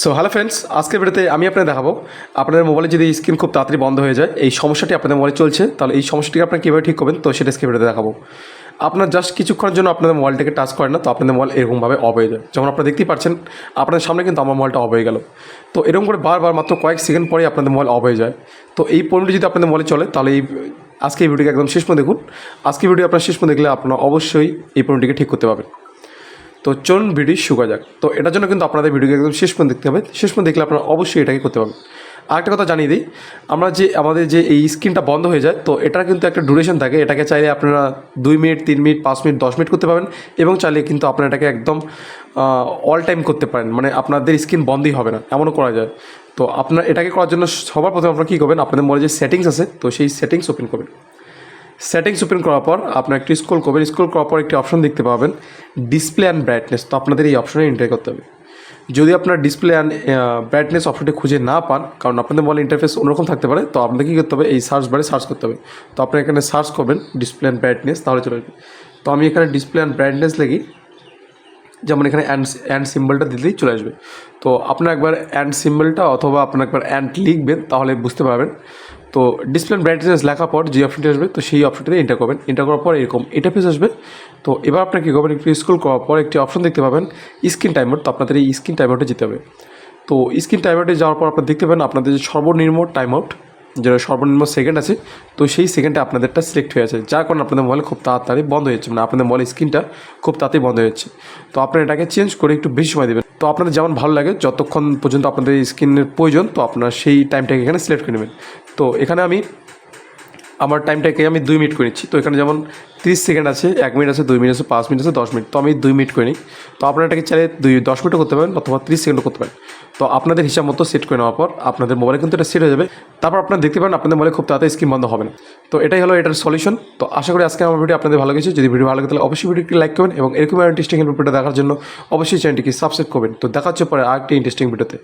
So hello friends আজকের ভিডিওতে আমি আপনাদের দেখাবো। আপনাদের মোবাইলে যদি স্ক্রিন খুব তাড়াতাড়ি বন্ধ হয়ে যায়, এই সমস্যাটি আপনাদের মোবাইলে চলছে, তাহলে এই সমস্যাটিকে আপনারা কীভাবে ঠিক করবেন, তো সেটা আজকে ভিডিওতে দেখাবো। আপনার জাস্ট কিছুক্ষণের জন্য আপনাদের মোবাইলটাকে টাচ করেন না, তো আপনাদের মোবাইল এরকমভাবে অফ হয়ে যায়। যখন আপনারা দেখতেই পাচ্ছেন, আপনাদের সামনে কিন্তু আমার মোবাইলটা অফ হয়ে গেল। তো এরকম করে বারবার মাত্র কয়েক সেকেন্ড পরেই আপনাদের মোবাইল অফ হয়ে যায়। তো এই পণ্যটি যদি আপনাদের মোবাইলে চলে, তাহলে এই, আজকে এই ভিডিওকে একদম শেষ দেখুন। আজকে ভিডিও আপনার শেষ দেখলে আপনারা অবশ্যই এই পণ্যটিকে ঠিক করতে পারবেন। তো চলুন ভিডিও শুকা যাক। তো এটার জন্য কিন্তু আপনাদের ভিডিওকে একদম শেষ পর্যন্ত দেখতে হবে। শেষ পর্যন্ত দেখলে আপনারা অবশ্যই এটাকে করতে পারবেন। আরেকটা কথা জানিয়ে দিই, আমরা যে আমাদের যে এই স্ক্রিনটা বন্ধ হয়ে যায়, তো এটার কিন্তু একটা ডিউরেশন থাকে। এটাকে চাইলে আপনারা দুই মিনিট, তিন মিনিট, পাঁচ মিনিট, দশ মিনিট করতে পারবেন এবং চাইলে কিন্তু আপনারা এটাকে একদম অল টাইম করতে পারেন। মানে আপনাদের স্ক্রিন বন্ধই হবে না, এমনও করা যায়। তো আপনার এটাকে করার জন্য সবার প্রথমে আপনারা কী করবেন, আপনাদের মনে যে সেটিংস আছে, তো সেই সেটিংস ওপেন করবেন। সেটিংস ওপেন করার পর আপনার একটি স্ক্রল করবেন। স্ক্রল করার পর একটি অপশন দেখতে পাবেন। ডিসপ্লে অ্যান্ড ব্রাইটনেস তো আপনাদের এই অপশনে এন্টার করতে হবে। যদি আপনার ডিসপ্লে অ্যান্ড ব্রাইটনেস অপশনটি খুঁজে না পান, কারণ আপনাদের মোবাইল ইন্টারফেস অন্যরকম থাকতে পারে, তো আপনাকে কী করতে হবে? এই সার্চ বারে সার্চ করতে হবে। তো আপনি এখানে সার্চ করবেন ডিসপ্লে অ্যান্ড ব্রাইটনেস তাহলে চলে আসবে। তো আমি এখানে ডিসপ্লে অ্যান্ড ব্রাইটনেস লিখি। যেমন এখানে অ্যান্ড অ্যান্ড সিম্বলটা দিলেই চলে আসবে। তো আপনার একবার অ্যান্ড সিম্বলটা অথবা আপনার একবার অ্যান্ড লিখবেন, তাহলে বুঝতে পারবেন। তো ডিসপ্লে ব্রাইটনেস লেখার পর যে অপশনটি আসবে, তো সেই অপশনটিতে এন্টার করবেন। এন্টার করার পর এরকম এটা পেজ আসবে। তো এবার আপনার কী করবেন, একটু স্ক্রল করার পর একটি অপশন দেখতে পাবেন স্ক্রিন টাইমার তো আপনাদের এই স্ক্রিন টাইমারটা যেতে হবে। তো স্ক্রিন টাইমারটি যাওয়ার পর আপনারা দেখতে পাবেন, আপনাদের যে সর্বনিম্ন টাইম আউট যেটা সর্বনিম্ন সেকেন্ড আছে, তো সেই সেকেন্ডে আপনাদেরটা সিলেক্ট হয়ে আছে। যার কারণে আপনাদের মোবাইল খুব তাড়াতাড়ি বন্ধ হয়ে যাচ্ছে মানে আপনাদের মোবাইল স্ক্রিনটা খুব তাড়াতাড়ি বন্ধ হয়ে যাচ্ছে। তো আপনারা এটাকে চেঞ্জ করে একটু বেশি সময় দেবেন। তো আপনাদের যেমন ভালো লাগে, যতক্ষণ পর্যন্ত আপনাদের স্ক্রিনের প্রয়োজন, তো আপনার সেই টাইমটাকে এখানে সিলেক্ট করে নেবেন। তো এখানে আমি আমার টাইমটাকে আমি দুই মিনিট করে নিচ্ছি। তো এখানে যেমন তিরিশ সেকেন্ড আছে, এক মিনিট আছে, দুই মিনিট আছে, পাঁচ মিনিট আছে, দশ মিনিট। তো আমি দুই মিনিট করে নিই। তো আপনারা এটাকে চাইলে দুই, দশ মিনিটও করতে পারেন অথবা তিরিশ সেকেন্ডও করতে পারেন। তো আপনাদের হিসাব মতো সেট করে নেওয়ার পর আপনাদের মোবাইলে কিন্তু এটা সেট হয়ে যাবে। তারপর আপনারা দেখতে পারেন আপনাদের মোবাইলে খুব তাড়াতাড়ি স্ক্রিন বন্ধ হবে না। তো এটাই হলো এটার সলিউশন তো আশা করি আজকে আমার ভিডিও আপনাদের ভালো গেছে যদি ভিডিও ভালো লাগে তাহলে অবশ্যই ভিডিওটি লাইক করবেন এবং এরকম ইন্টারেস্টিং ভিডিও দেখার জন্য অবশ্যই চ্যানেলটিকে সাবস্ক্রাইব করবেন। তো দেখা হচ্ছে পরে আরেকটি ইন্টারেস্টিং ভিডিওতে